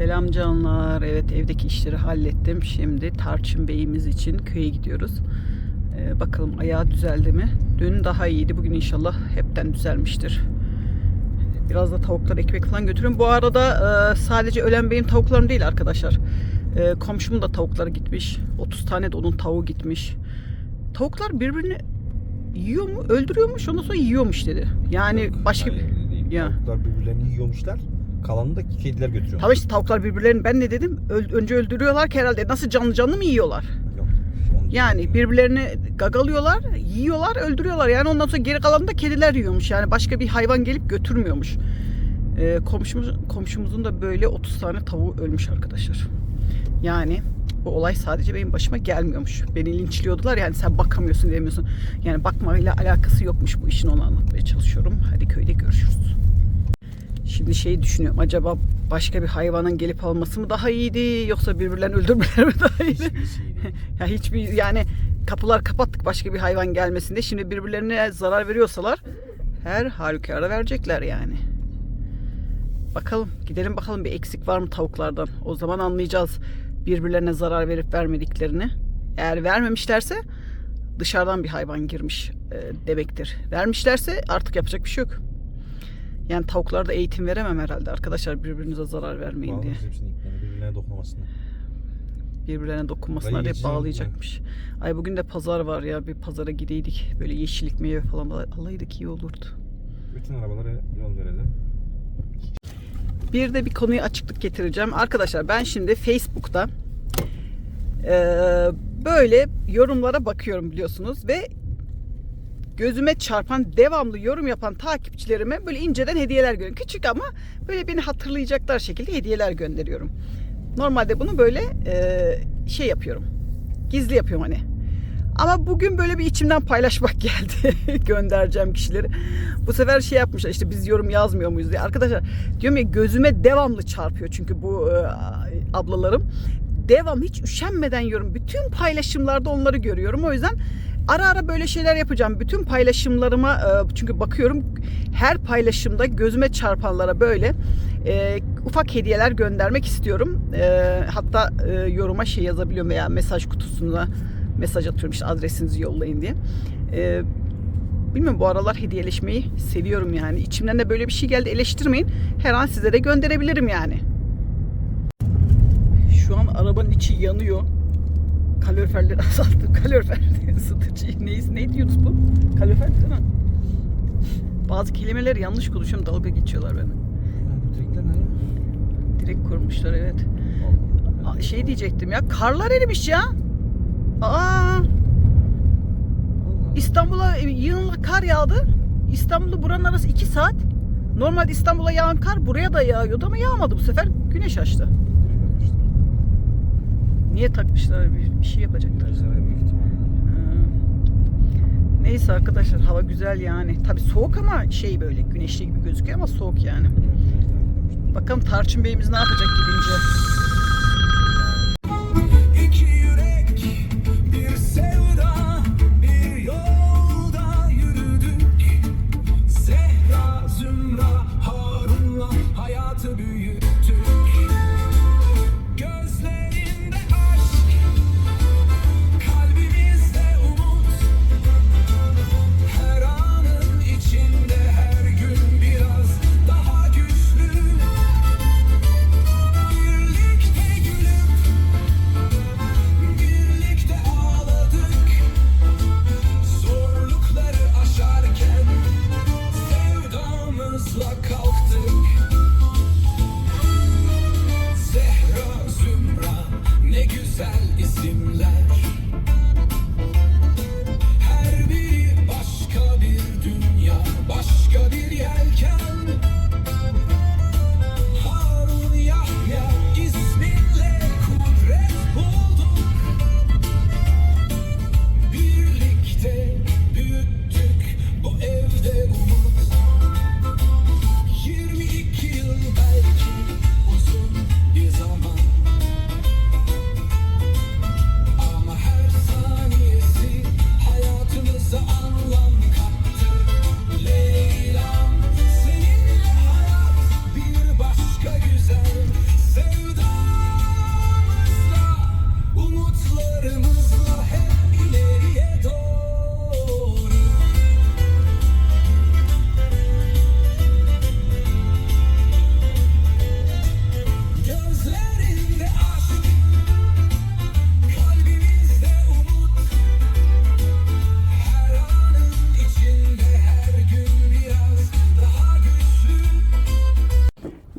Selam canlar. Evet evdeki işleri hallettim. Şimdi Tarçın Bey'imiz için köye gidiyoruz. Ee, bakalım ayağı düzeldi mi? Dün daha iyiydi. Bugün inşallah hepten düzelmiştir. Biraz da tavuklar ekmek falan götürüyorum. Bu arada e, sadece ölen benim tavuklarım değil arkadaşlar. E, komşumun da tavukları gitmiş. 30 tane de onun tavuğu gitmiş. Tavuklar birbirini yiyor mu? Öldürüyormuş ondan sonra yiyormuş dedi. Yani başka bir... Ya. Tavuklar birbirlerini yiyormuşlar. Kalanını da kediler götürüyor. Tabii işte tavuklar birbirlerini ben ne dedim? Öl- önce öldürüyorlar ki herhalde. Nasıl canlı canlı mı yiyorlar? Yok. Yani birbirlerini gagalıyorlar, yiyorlar, öldürüyorlar. Yani ondan sonra geri kalanını da kediler yiyormuş. Yani başka bir hayvan gelip götürmüyormuş. Ee, komşumuz, komşumuzun da böyle 30 tane tavuğu ölmüş arkadaşlar. Yani bu olay sadece benim başıma gelmiyormuş. Beni linçliyordular yani sen bakamıyorsun demiyorsun. Yani bakmayla alakası yokmuş bu işin onu anlatmaya çalışıyorum. Hadi köyde görüşürüz. Şimdi şey düşünüyorum acaba başka bir hayvanın gelip alması mı daha iyiydi yoksa birbirlerini öldürmeleri mi daha iyiydi? Değil. Ya hiçbir yani kapılar kapattık başka bir hayvan gelmesin diye. Şimdi birbirlerine zarar veriyorsalar her halükarda verecekler yani. Bakalım gidelim bakalım bir eksik var mı tavuklardan. O zaman anlayacağız birbirlerine zarar verip vermediklerini. Eğer vermemişlerse dışarıdan bir hayvan girmiş e, demektir. Vermişlerse artık yapacak bir şey yok. Yani tavuklarda eğitim veremem herhalde arkadaşlar birbirinize zarar vermeyin diye. Bağlarız hepsini iplerine birbirlerine dokunmasınlar. birbirlerine dokunmasınlar diye geçeceğim bağlayacakmış. Ay bugün de pazar var ya bir pazara gideydik. Böyle yeşillik meyve falan alaydık iyi olurdu. Bütün arabalara yol verelim. Bir de bir konuyu açıklık getireceğim. Arkadaşlar ben şimdi Facebook'ta eee, böyle yorumlara bakıyorum biliyorsunuz ve gözüme çarpan, devamlı yorum yapan takipçilerime böyle inceden hediyeler gönderiyorum. Küçük ama böyle beni hatırlayacaklar şekilde hediyeler gönderiyorum. Normalde bunu böyle eee, şey yapıyorum. Gizli yapıyorum hani. Ama bugün böyle bir içimden paylaşmak geldi. Göndereceğim kişileri. Bu sefer şey yapmışlar işte biz yorum yazmıyor muyuz diye. Arkadaşlar diyorum ya gözüme devamlı çarpıyor çünkü bu e, ablalarım. Devam hiç üşenmeden yorum. Bütün paylaşımlarda onları görüyorum. O yüzden ara ara böyle şeyler yapacağım. Bütün paylaşımlarıma e, çünkü bakıyorum her paylaşımda gözüme çarpanlara böyle e, ufak hediyeler göndermek istiyorum. E, hatta e, yoruma şey yazabiliyorum veya mesaj kutusuna mesaj atıyorum işte adresinizi yollayın diye. E, bilmiyorum bu aralar hediyeleşmeyi seviyorum yani. İçimden de böyle bir şey geldi eleştirmeyin. Her an size de gönderebilirim yani. Şu an arabanın içi yanıyor. Kaloriferleri azalttım. Kalorifer ısıtıcı. Neyse, ne diyoruz bu? Kalorifer değil mi? Bazı kelimeleri yanlış konuşuyorum. Dalga geçiyorlar beni. Bu direkler ne ya? Direkt kurmuşlar evet. Aa, Şey diyecektim ya. Karlar erimiş ya. Aa. İstanbul'a yığınla kar yağdı. İstanbul'da buranın arası 2 saat. Normalde İstanbul'a yağan kar buraya da yağıyordu ama yağmadı bu sefer. Güneş açtı. Niye takmışlar? Bir, bir şey yapacaklar. Gözlere büyük ihtimalle. Ha. Neyse arkadaşlar hava güzel yani. Tabi soğuk ama şey böyle güneşli gibi gözüküyor ama soğuk yani. Bakalım Tarçın Bey'imiz ne yapacak gidince.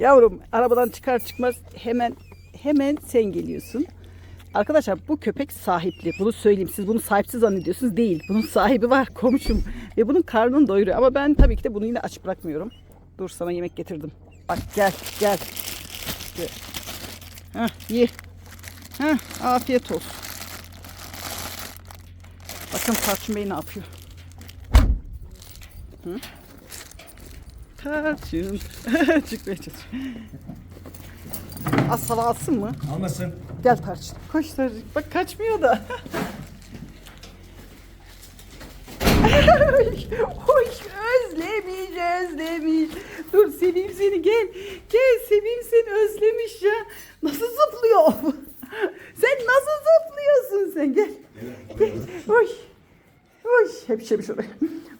Yavrum arabadan çıkar çıkmaz hemen hemen sen geliyorsun. Arkadaşlar bu köpek sahipli. Bunu söyleyeyim. Siz bunu sahipsiz zannediyorsunuz. Değil. Bunun sahibi var. Komşum. Ve bunun karnını doyuruyor. Ama ben tabii ki de bunu yine aç bırakmıyorum. Dur sana yemek getirdim. Bak gel gel. İşte. Heh, ye. Heh, afiyet olsun. Bakın Tarçın Bey ne yapıyor. Hı? Tarçın. Çıkmaya çalışıyor. Az alsın mı? Almasın. Gel Tarçın. Koş Tarçın. Bak kaçmıyor da. Oy, özlemiş özlemiş. Dur seveyim seni gel. Gel seveyim seni özlemiş ya. Nasıl zıplıyor? sen nasıl zıplıyorsun sen gel. Gel. Oy. Oy. Hep şey şuraya.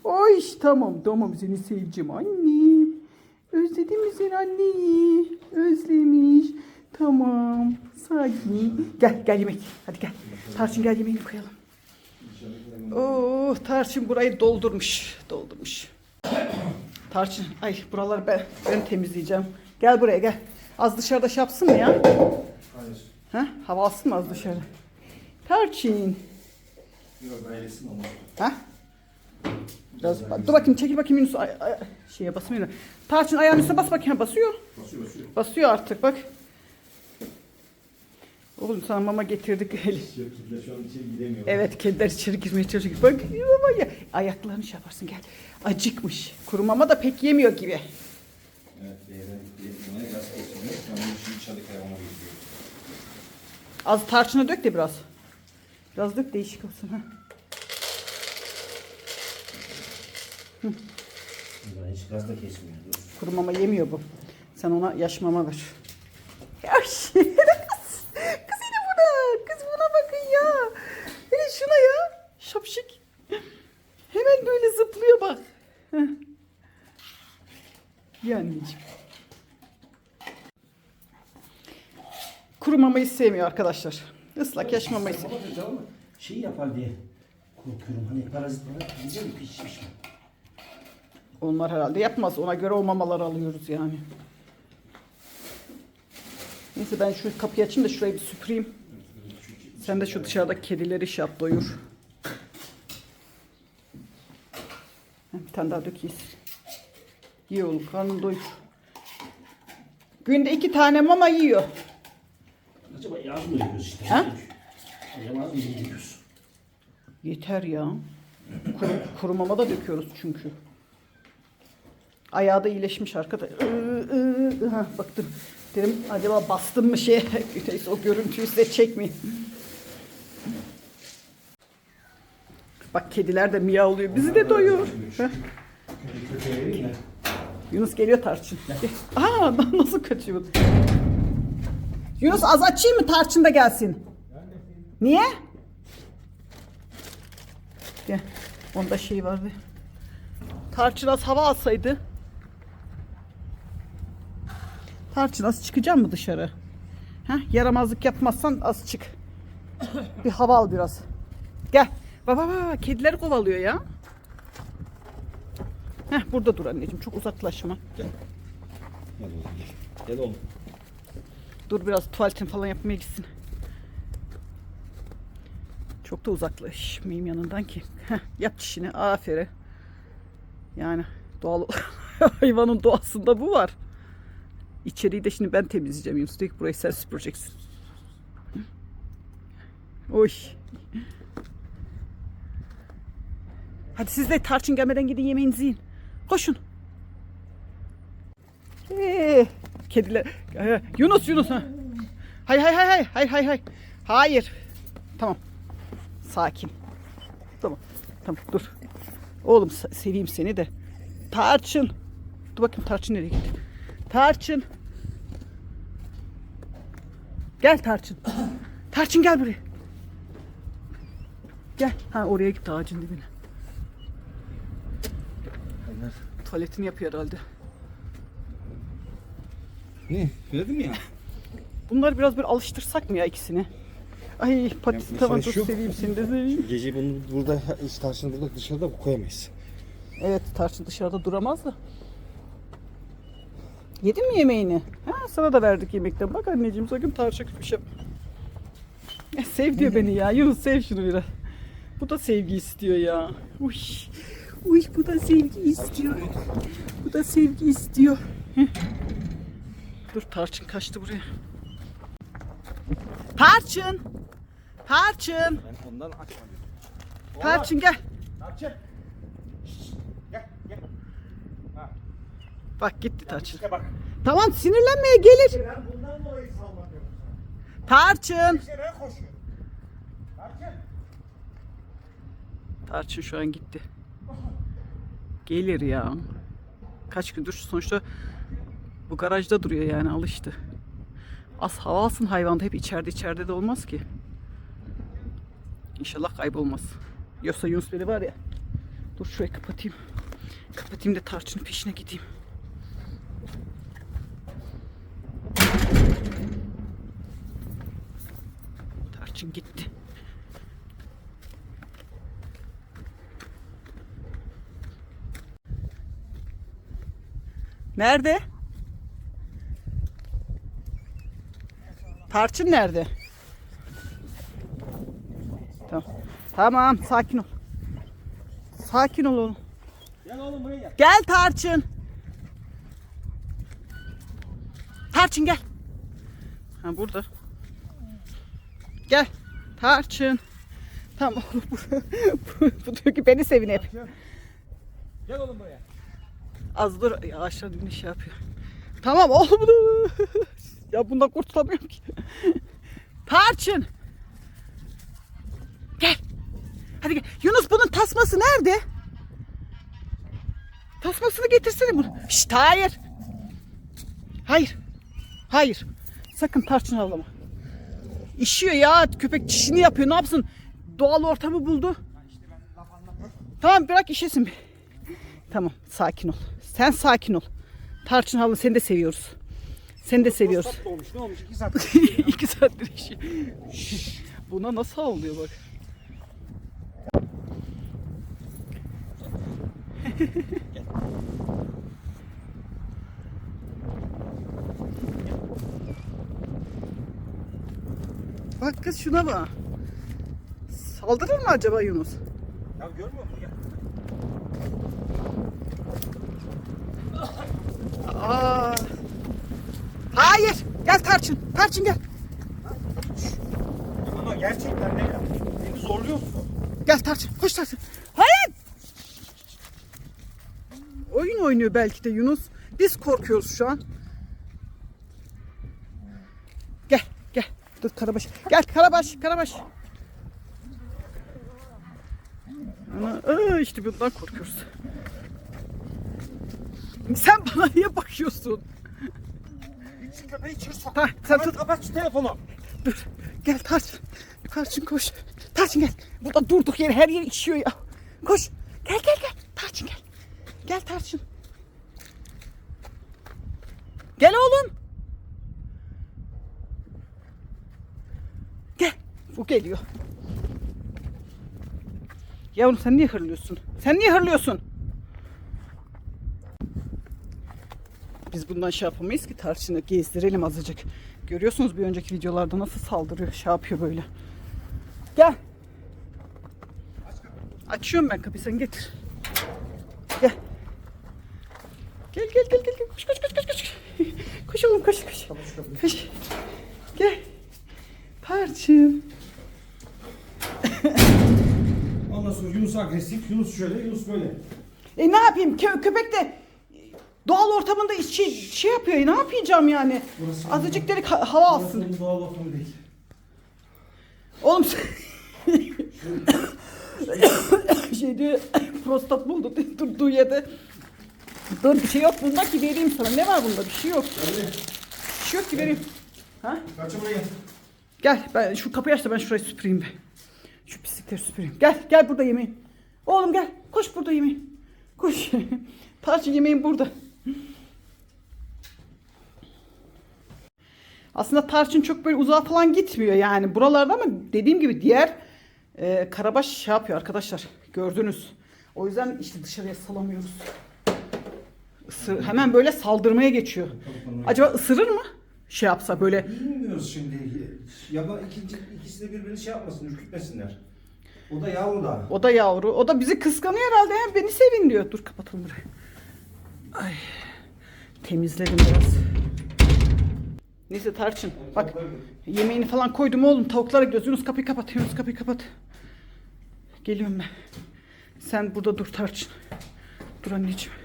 Oy tamam tamam seni seveceğim annem. Özledin mi sen anneyi? Özlemiş. Tamam. Sakin. Gel gel yemek. Hadi gel. Tarçın gel yemeğini koyalım. Oo, Tarçın burayı doldurmuş. Doldurmuş. Tarçın, ay buraları ben, ben temizleyeceğim. Gel buraya gel. Az dışarıda şey yapsın mı ya? Hayır. Ha? Hava alsın mı az dışarı? Tarçın. Yok ben yesin ama. Ha? Biraz, dur bakayım çekil bakayım Yunus. Ay, ay, şeye basmıyor. Tarçın ayağın üstüne bas bakayım. Basıyor. Basıyor basıyor. Basıyor artık bak. Oğlum sana mama getirdik. Kediler şu an içeri gidemiyor. Evet kediler içeri girmeye çalışıyor. Bak baba ya. Ayaklarını şey yaparsın gel. Acıkmış. Kuru mama da pek yemiyor gibi. Evet. Ben bunu şimdi çalık. Az tarçını dök de biraz. Biraz dök değişik olsun. Ha. Ben hiç gaz da kesmiyor. Dur. Kuru mama yemiyor bu. Sen ona yaş mama ver. Ay, kız. Kız yine buna. Kız buna bakın ya. Hele şuna ya. Şapşik. Hemen böyle zıplıyor bak. Ya anneciğim. Kuru mamayı sevmiyor arkadaşlar. Islak yaş mamayı seviyor. Şey yapar diye korkuyorum. Hani parazitler yiyecek mi pişmiş mi? Onlar herhalde yapmaz. Ona göre o mamaları alıyoruz yani. Neyse ben şu kapıyı açayım da şurayı bir süpüreyim. Sen de şu dışarıdaki kedileri şey yap doyur. Bir tane daha dök yesin. Ye oğlum karnını doyur. Günde iki tane mama yiyor. Acaba yaz mı yiyoruz işte? Ha? Acaba az mı yiyoruz? Yeter ya. Kuru, kuru mama da döküyoruz çünkü. Ayağı da iyileşmiş arkadaş. Iı, baktım. Dedim acaba bastım mı şey? Neyse o görüntüyü size çekmeyin. Bak kediler de miyavlıyor. Bizi de doyuyor. Yunus geliyor tarçın. Aa nasıl kaçıyor? Yunus az açayım mı tarçın da gelsin? Niye? Gel. Onda şey vardı. Tarçın az hava alsaydı. Tarçın az çıkacak mı dışarı? Heh, yaramazlık yapmazsan az çık. bir hava al biraz. Gel. Baba baba kediler kovalıyor ya. Heh, burada dur anneciğim çok uzaklaşma. Gel oğlum gel. Gel oğlum. Dur biraz tuvaletini falan yapmaya gitsin. Çok da uzaklaşmayayım yanından ki. Heh, yap çişini aferin. Yani doğal hayvanın doğasında bu var. İçeriği de şimdi ben temizleyeceğim Yunus. Diyor ki burayı sen süpüreceksin. Oy. Hadi siz de tarçın gelmeden gidin yemeğinizi yiyin. Koşun. Ee, kediler. Ee, Yunus Yunus ha. Hay hay hay hay hay hay hay. Hayır. Tamam. Sakin. Tamam. Tamam dur. Oğlum se- seveyim seni de. Tarçın. Dur bakayım Tarçın nereye gitti? Tarçın. Gel Tarçın. Tarçın gel buraya. Gel. Ha oraya gitti ağacın dibine. Tuvaletini yapıyor herhalde. Ne? Söyledim ya. Bunları biraz böyle alıştırsak mı ya ikisini? Ay Ya tamam dur seveyim seni de seveyim. Gece bunu burada, istasyonu burada dışarıda koyamayız. Evet tarçın dışarıda duramaz da. Yedin mi yemeğini? Ha, sana da verdik yemekten. Bak anneciğim sakın tarçın bir şey. Ya, sev diyor beni ya. Yunus sev şunu biraz. Bu da sevgi istiyor ya. Uy. Uy bu da sevgi istiyor. Bu da sevgi istiyor. Heh. Dur tarçın kaçtı buraya. Tarçın. Tarçın. Ben ondan açmadım. Tarçın gel. Tarçın. Gel gel. Bak gitti Tarçın. İşte bak. Tamam sinirlenmeye gelir. Ben bundan dolayı sallamıyorum. Tarçın. Tarçın. Tarçın şu an gitti. Gelir ya. Kaç gündür sonuçta bu garajda duruyor yani alıştı. Az hava alsın hayvan da hep içeride içeride de olmaz ki. İnşallah kaybolmaz. Yoksa Yunus beni var ya. Dur şurayı kapatayım. Kapatayım da tarçının peşine gideyim. Tarçın gitti. Nerede? Tarçın nerede? Tamam. Tamam, sakin ol. Sakin ol oğlum. Gel oğlum buraya gel. Gel Tarçın. Tarçın gel. Ha burada. Tarçın. Tamam oğlum bu, bu, bu ki beni sevin hep. Gel oğlum buraya. Az dur aşağı dönüş şey yapıyor. Tamam oğlum bunu. ya bundan kurtulamıyorum ki. Tarçın. Gel. Hadi gel. Yunus bunun tasması nerede? Tasmasını getirsene bunu. Şşt hayır. Hayır. Hayır. Sakın tarçın avlama. İşiyor ya köpek çişini yapıyor ne yapsın? Doğal ortamı buldu. Tamam bırak işesin bir. Tamam sakin ol. Sen sakin ol. Tarçın halı seni de seviyoruz. Seni de seviyoruz. Olmuş ne olmuş? İki saat. İki saattir işi. Buna nasıl oluyor bak. Bak kız şuna bak. Saldırır mı acaba Yunus? ya görmüyor musun? Gel. Aa. Hayır. Gel Tarçın. Tarçın gel. Ama gerçekten ne ya? Beni zorluyorsun. Gel Tarçın. Koş Tarçın. Hayır. Oyun oynuyor belki de Yunus. Biz korkuyoruz şu an. Gel. Gel. Dur Karabaş. Gel Karabaş. Karabaş. Ana, aa, işte bundan korkuyoruz. Sen bana niye bakıyorsun? Ha, sen tut. kapat şu telefonu. Dur. Gel Tarçın. Tarçın koş. Tarçın gel. Burada durduk yere her yer içiyor ya. Koş. Gel gel gel. Tarçın gel. Gel Tarçın. Gel oğlum. Gel. Bu geliyor. Yavrum sen niye hırlıyorsun? Sen niye hırlıyorsun? Biz bundan şey yapamayız ki tarçını gezdirelim azıcık. Görüyorsunuz bir önceki videolarda nasıl saldırıyor, şey yapıyor böyle. Gel. Açıyorum ben kapıyı sen getir. Gel. Gel gel gel gel. Koş koş koş koş koş. Koş oğlum koş koş. Koş. Gel. Tarçın. Ondan sonra Yunus agresif, Yunus şöyle, Yunus böyle. E ne yapayım? Kö- köpek de doğal ortamında şey, şey yapıyor. E, ne yapacağım yani? Burası- Azıcık dedik ha- hava alsın. Burası doğal ortamı değil. Oğlum sen... şey diyor prostat buldu diye durduğu yerde. Dur bir şey yok bunda ki vereyim sana. Ne var bunda? Bir şey yok. Bir şey yok ki vereyim. Ha? Kaçın buraya gel. Ben şu kapıyı aç da ben şurayı süpüreyim be. Şu pislikleri süpüreyim. Gel gel burada yemeğin. Oğlum gel koş burada yemeğin. Koş. Tarçın yemeğin burada. Aslında tarçın çok böyle uzağa falan gitmiyor yani buralarda ama dediğim gibi diğer e, karabaş şey yapıyor arkadaşlar. Gördünüz. O yüzden işte dışarıya salamıyoruz. Isır, hemen böyle saldırmaya geçiyor. Acaba ısırır mı? Şey yapsa böyle Bilmiyoruz şimdi. Yaba, ikinci, ikisi de birbirini şey yapmasın, ürkütmesinler. O da yavru da. o da yavru. O da bizi kıskanıyor herhalde. ya. Beni sevin diyor. Dur kapatalım burayı. Ay. Temizledim biraz. Neyse Tarçın bak yemeğini falan koydum oğlum tavuklara gidiyoruz. Yunus kapıyı kapat Yunus kapıyı kapat. Geliyorum ben. Sen burada dur Tarçın. Dur anneciğim.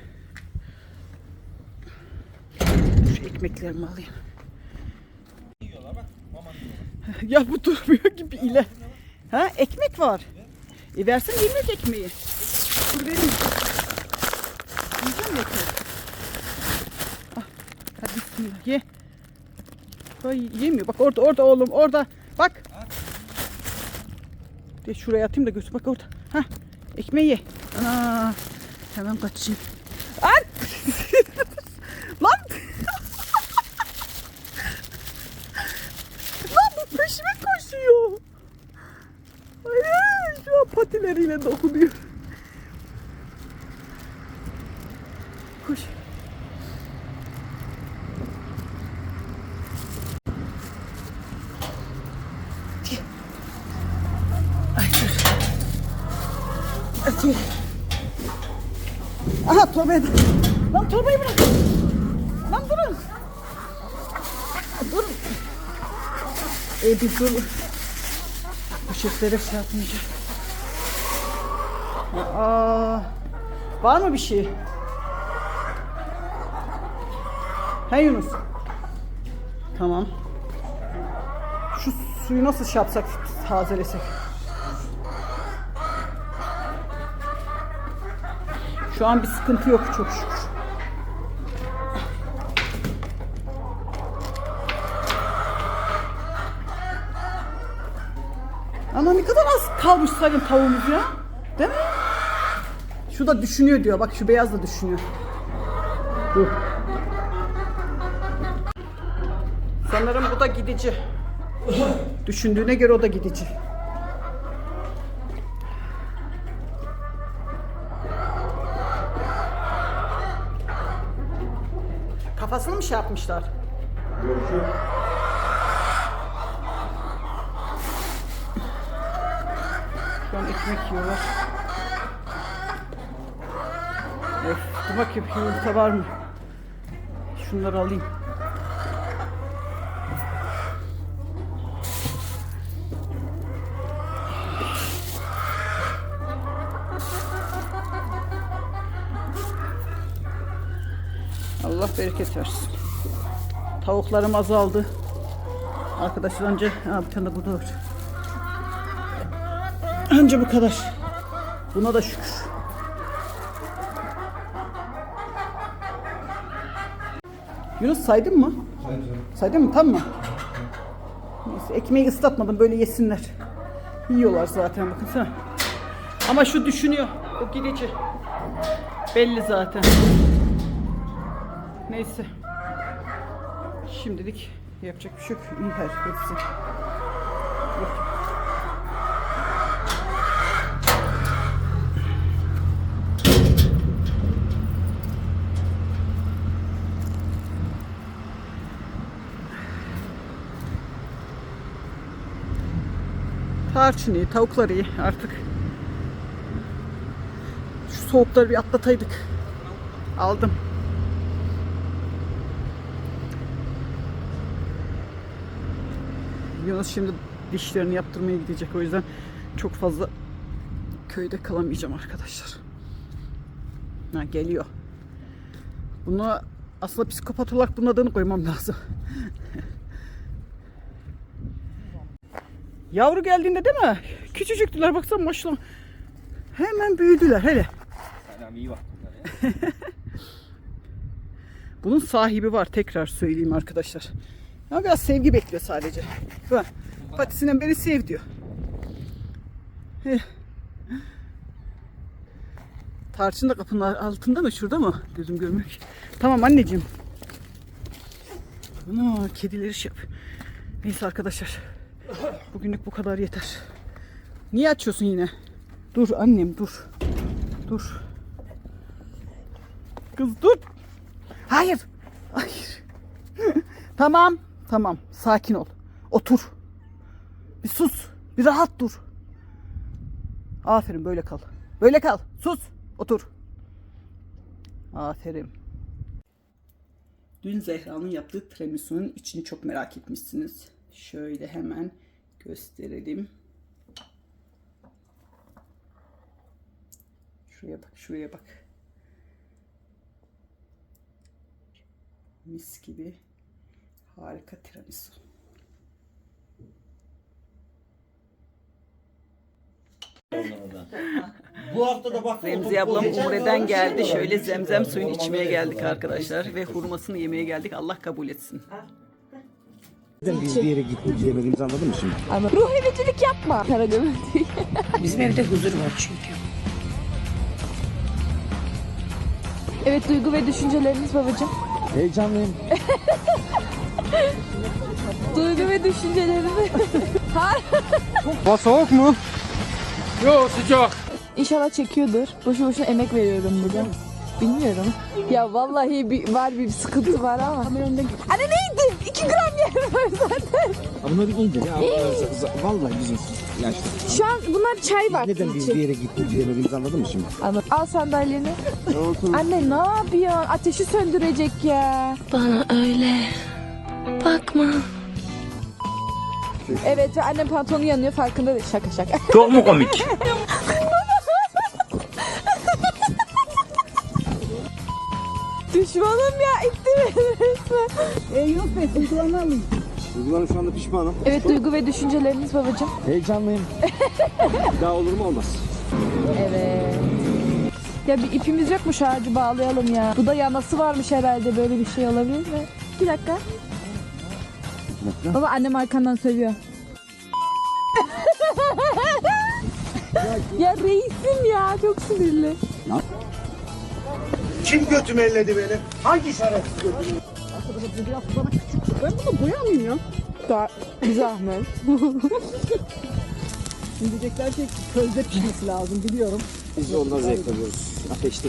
Şu ekmeklerimi alayım. ya bu durmuyor gibi ile. Ha ekmek var. E versin ki ekmeği. Dur vereyim. Yiyecek mi ekmeği? Ah, hadi bismillah ye. Ay yemiyor. Bak orada orada oğlum orada. Bak. De şuraya atayım da görsün. Bak orada. Ha ekmeği ye. Ana. Hemen kaçayım. An! Lan! Lan bu peşime koşuyor. Ay, şu an patileriyle dokunuyor. Koş. Ay dur. Aha torbayı da. Lan torbayı bırak. Lan durun. Dur. E bir dur. Poşetlere şey yapmayacağım. Aa, var mı bir şey? He Yunus. Tamam. Şu suyu nasıl şey yapsak, tazelesek? Şu an bir sıkıntı yok çok şükür. Ama ne kadar az kalmış sayın tavuğumuz ya. Değil mi? Şu da düşünüyor diyor. Bak şu beyaz da düşünüyor. Dur. Sanırım bu da gidici. Düşündüğüne göre o da gidici. Kafasını mı şey yapmışlar? Şu an ekmek yiyorlar. Dur bakayım yumurta var mı? Şunları alayım. Allah bereket versin. Tavuklarım azaldı. Arkadaşlar önce ha, bir tane de burada var. Anca bu kadar. Buna da şükür. Yunus saydın mı? Saydın mı? Tam mı? Neyse ekmeği ıslatmadım böyle yesinler. Yiyorlar zaten bakın sen. Ama şu düşünüyor. O gidici. Belli zaten. Neyse. Şimdilik yapacak bir şey yok. İyi her hepsi. Yok. Tarçın iyi, tavuklar iyi artık. Şu soğukları bir atlataydık. Aldım. Yunus şimdi dişlerini yaptırmaya gidecek. O yüzden çok fazla köyde kalamayacağım arkadaşlar. Ha, geliyor. Bunu aslında psikopat olarak bunun adını koymam lazım. Yavru geldiğinde değil mi? Küçücüktüler baksana maşallah. Hemen büyüdüler hele. İyi. Bunun sahibi var tekrar söyleyeyim arkadaşlar. Ama biraz sevgi bekliyor sadece. Bak, patisinden beni sev diyor. Eh. Tarçın da kapının altında mı şurada mı? Gözüm görmüyor ki. Tamam anneciğim. Ana kedileri şey yap. Neyse arkadaşlar. Bugünlük bu kadar yeter. Niye açıyorsun yine? Dur annem dur. Dur. Kız dur. Hayır. Hayır. tamam. Tamam. Sakin ol. Otur. Bir sus. Bir rahat dur. Aferin böyle kal. Böyle kal. Sus. Otur. Aferin. Dün Zehra'nın yaptığı tiramisu'nun içini çok merak etmişsiniz. Şöyle hemen gösterelim. Şuraya bak, şuraya bak. Mis gibi harika tiramisu. Bu hafta da bak. Remziye ablam Umre'den geldi. Şöyle zemzem suyunu içmeye geldik arkadaşlar. Ve hurmasını yemeye geldik. Allah kabul etsin. Neden biz bir yere gitmek istemediğimizi anladın mı şimdi? Ruh evcilik yapma. Karagümrük. Bizim evde huzur var çünkü. Evet duygu ve düşünceleriniz babacığım. Heyecanlıyım. Duygu ve düşünceleriniz. Hava soğuk mu? İnşallah çekiyordur. Boşu boşuna emek veriyorum burada. Bilmiyorum. Ya vallahi bir, var bir sıkıntı var ama. Anne neydi? 2 gram yer var zaten. Bunları indir ya. Vallahi bizim yaşlı. Şu an bunlar çay vakti Neden biz bir yere gitmek istemediğimizi anladın mı şimdi? Anladım. Al sandalyeni. Anne ne yapıyorsun? Ateşi söndürecek ya. Bana öyle bakma. Evet ve annem pantolonu yanıyor farkında değil. Şaka şaka. Çok mu komik? Düşmanım ya itti beni resmen. Duygularım şu anda pişmanım. Evet duygu ve düşünceleriniz babacığım. Heyecanlıyım. Bir daha olur mu olmaz. Evet. Ya bir ipimiz yok mu şu ağacı bağlayalım ya. Bu da yanası varmış herhalde böyle bir şey olabilir mi? Bir dakika. Baba annem arkandan sövüyor. ya reisim ya çok sinirli. Kim götümü elledi beni? Hangi şerefsiz götümü? Ben bunu boyamayayım ya. Da bir zahmet. Şimdi diyecekler ki közde pişmesi lazım biliyorum. Biz de ondan zevk alıyoruz. Ateşte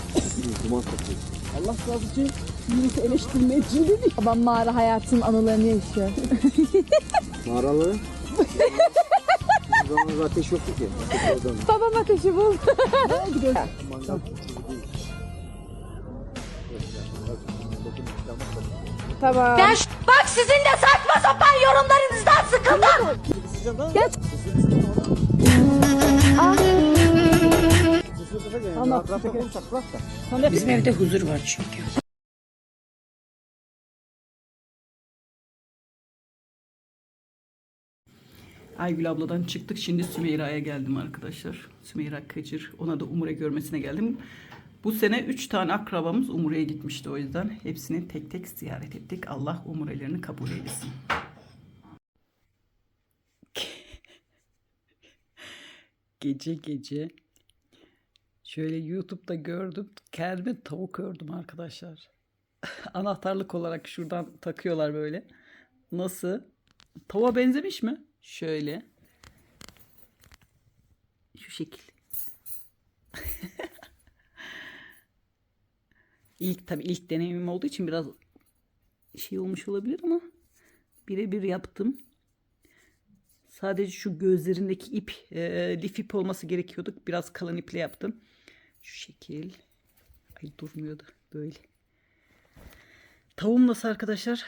duman kokuyor. Allah razı olsun. Birisi eleştirmeye için dedi. Babam mağara hayatının anılarını yaşıyor. Mağaraları. O zaman ateş yoktu ki. Babam ateşi bul. Tamam. Bak sizin de saçma sapan yorumlarınızdan sıkıldım. Bizim evde huzur var çünkü. Aygül abladan çıktık. Şimdi Sümeyra'ya geldim arkadaşlar. Sümeyra Kıcır. Ona da Umre görmesine geldim. Bu sene 3 tane akrabamız Umre'ye gitmişti o yüzden. Hepsini tek tek ziyaret ettik. Allah umrelerini kabul eylesin. gece gece şöyle YouTube'da gördüm. Kendime tavuk ördüm arkadaşlar. Anahtarlık olarak şuradan takıyorlar böyle. Nasıl? Tava benzemiş mi? Şöyle. Şu şekil. ilk tabii ilk deneyimim olduğu için biraz şey olmuş olabilir ama birebir yaptım. Sadece şu gözlerindeki ip, e, lif ip olması gerekiyordu. Biraz kalın iple yaptım. Şu şekil. Ay durmuyordu böyle. Tavuğum nasıl arkadaşlar?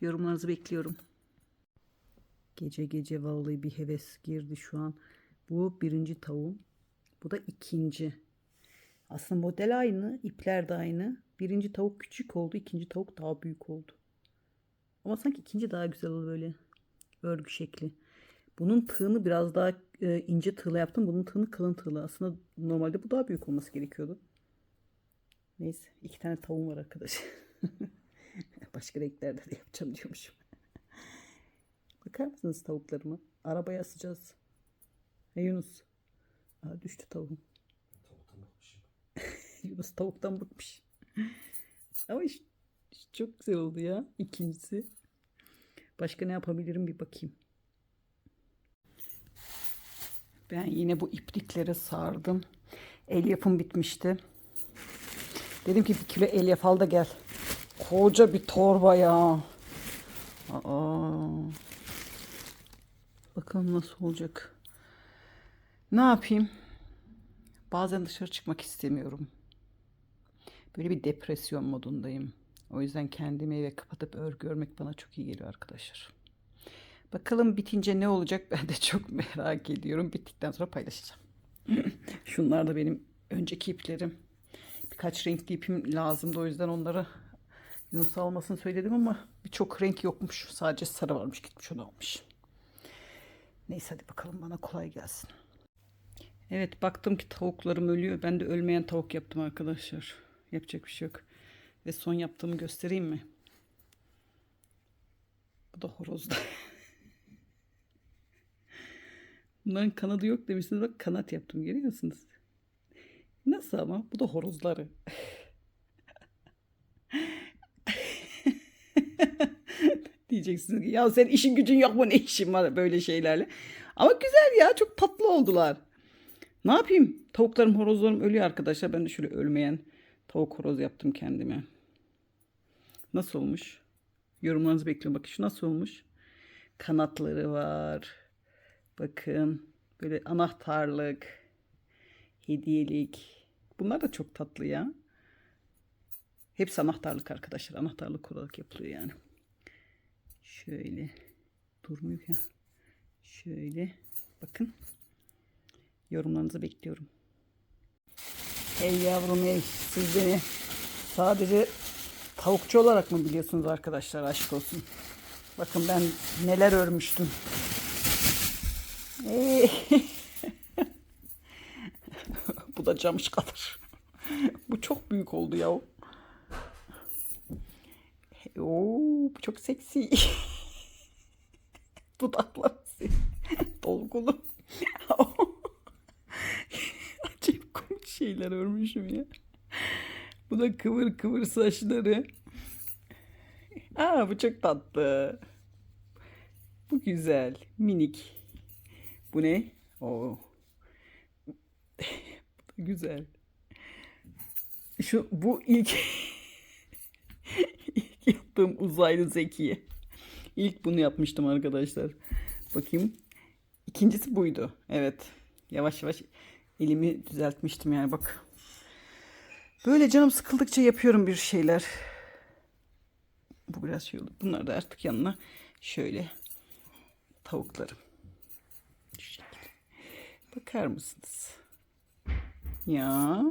Yorumlarınızı bekliyorum. Gece gece vallahi bir heves girdi şu an. Bu birinci tavuğum. Bu da ikinci. Aslında model aynı, ipler de aynı. Birinci tavuk küçük oldu, ikinci tavuk daha büyük oldu. Ama sanki ikinci daha güzel oldu böyle. Örgü şekli. Bunun tığını biraz daha e, ince tığla yaptım. Bunun tığını kalın tığla. Aslında normalde bu daha büyük olması gerekiyordu. Neyse iki tane tavuğum var arkadaş. Başka renklerde de yapacağım diyormuşum. Bakar mısınız tavuklarıma? Arabaya asacağız. Hey Yunus. Aa, düştü tavuğum. Yunus tavuktan bıkmış. Ama iş, iş çok güzel oldu ya. İkincisi. Başka ne yapabilirim bir bakayım. Ben yine bu ipliklere sardım. El yapım bitmişti. Dedim ki bir kilo el al da gel. Koca bir torba ya. Aa. Bakalım nasıl olacak. Ne yapayım? Bazen dışarı çıkmak istemiyorum. Böyle bir depresyon modundayım. O yüzden kendimi eve kapatıp örgü örmek bana çok iyi geliyor arkadaşlar. Bakalım bitince ne olacak ben de çok merak ediyorum. Bittikten sonra paylaşacağım. Şunlar da benim önceki iplerim. Birkaç renkli ipim lazımdı o yüzden onları Yunus almasını söyledim ama birçok renk yokmuş. Sadece sarı varmış gitmiş onu almış. Neyse hadi bakalım bana kolay gelsin. Evet baktım ki tavuklarım ölüyor. Ben de ölmeyen tavuk yaptım arkadaşlar. Yapacak bir şey yok. Ve son yaptığımı göstereyim mi? Bu da horozda. Bunların kanadı yok demişsiniz. Bak kanat yaptım görüyor musunuz? Nasıl ama? Bu da horozları. Diyeceksiniz ki ya senin işin gücün yok mu ne işin var böyle şeylerle. Ama güzel ya çok tatlı oldular. Ne yapayım? Tavuklarım horozlarım ölüyor arkadaşlar. Ben de şöyle ölmeyen tavuk horoz yaptım kendime. Nasıl olmuş? Yorumlarınızı bekliyorum. Bakın şu nasıl olmuş? Kanatları var. Bakın böyle anahtarlık, hediyelik. Bunlar da çok tatlı ya. Hepsi anahtarlık arkadaşlar. Anahtarlık olarak yapılıyor yani. Şöyle durmuyor ya. Şöyle bakın. Yorumlarınızı bekliyorum. Hey yavrum hey siz beni sadece tavukçu olarak mı biliyorsunuz arkadaşlar aşk olsun. Bakın ben neler örmüştüm. Hey. Bu da camış kadar. Bu çok büyük oldu ya. Oo, bu çok seksi. Dudakları dolgulu. Şeyler örmüşüm ya. Bu da kıvır kıvır saçları. Aa bu çok tatlı. Bu güzel. Minik. Bu ne? Oo. bu da güzel. Şu bu ilk ilk yaptığım uzaylı Zekiye. İlk bunu yapmıştım arkadaşlar. Bakayım. İkincisi buydu. Evet. Yavaş yavaş elimi düzeltmiştim yani bak. Böyle canım sıkıldıkça yapıyorum bir şeyler. Bu biraz şey oldu. Bunlar da artık yanına şöyle tavuklarım. Bakar mısınız? Ya